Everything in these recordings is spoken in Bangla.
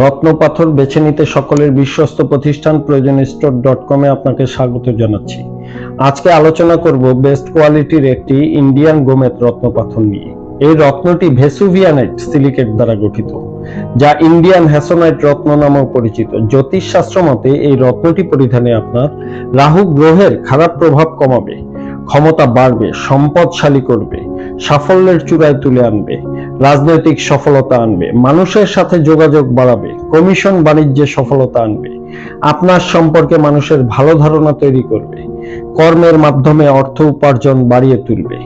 রত্নপাথর বেছে নিতে সকলের বিশ্বস্ত প্রতিষ্ঠান প্রয়োজন স্টোর ডট কমে আপনাকে স্বাগত জানাচ্ছি। আজকে আলোচনা করব বেস্ট কোয়ালিটির একটি ইন্ডিয়ান গোমেদ রত্নপাথর নিয়ে। এই রত্নটি ভেসুভিয়ানাইট সিলিকেট দ্বারা গঠিত, যা ইন্ডিয়ান হ্যাসোনাইট রত্ন নামেও পরিচিত। জ্যোতিষ শাস্ত্র মতে এই রত্নটি পরিধানে আপনার রাহু গ্রহের খারাপ প্রভাব কমাবে, ক্ষমতা বাড়বে, সম্পদশালী করবে, সাফল্যের চূড়ায় তুলে আনবে। রাজনৈতিক সফলতা আনবে, মানুষের সাথে যোগাযোগ বাড়াবে, কমিশন বাণিজ্যে সফলতা আনবে, আপনার সম্পর্কে মানুষের ভালো ধারণা তৈরি করবে, কর্মের মাধ্যমে অর্থ উপার্জন বাড়িয়ে তুলবে।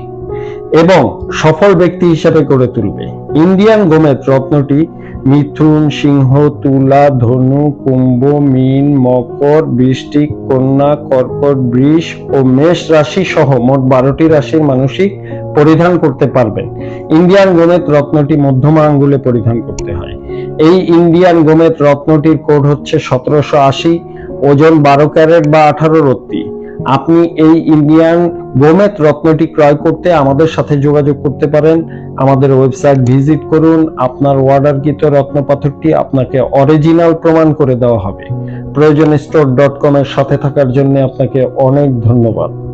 এবং সফল ব্যক্তি হিসেবে গড়ে তুলবে। ইন্ডিয়ান গোমেদ রত্নটি মিথুন, সিংহ, তুলা, ধনু, কুম্ভ, মীন, মকর বৃষ্টিক কন্যা, কর্কট, বৃষ ও মেষ রাশি সহ মোট বারোটি রাশির মানুষই পরিধান করতে পারবেন। ইন্ডিয়ান গোমেদ রত্নটি মধ্যমা আঙ্গুলে পরিধান করতে হয়। এই ইন্ডিয়ান গোমেদ রত্নটির কোড হচ্ছে সতেরোশো আশি, ওজন বারো ক্যারেট বা আঠারো রত্তি। আপনি এই ইন্ডিয়ান গোমেত রত্নটি ক্রয় করতে আমাদের সাথে যোগাযোগ করতে পারেন। আমাদের ওয়েবসাইট ভিজিট করুন। আপনার অর্ডারকৃত রত্নপাথরটি আপনাকে অরিজিনাল প্রমাণ করে দেওয়া হবে। প্রয়োজন স্টোর ডট কম এর সাথে থাকার জন্য আপনাকে অনেক ধন্যবাদ।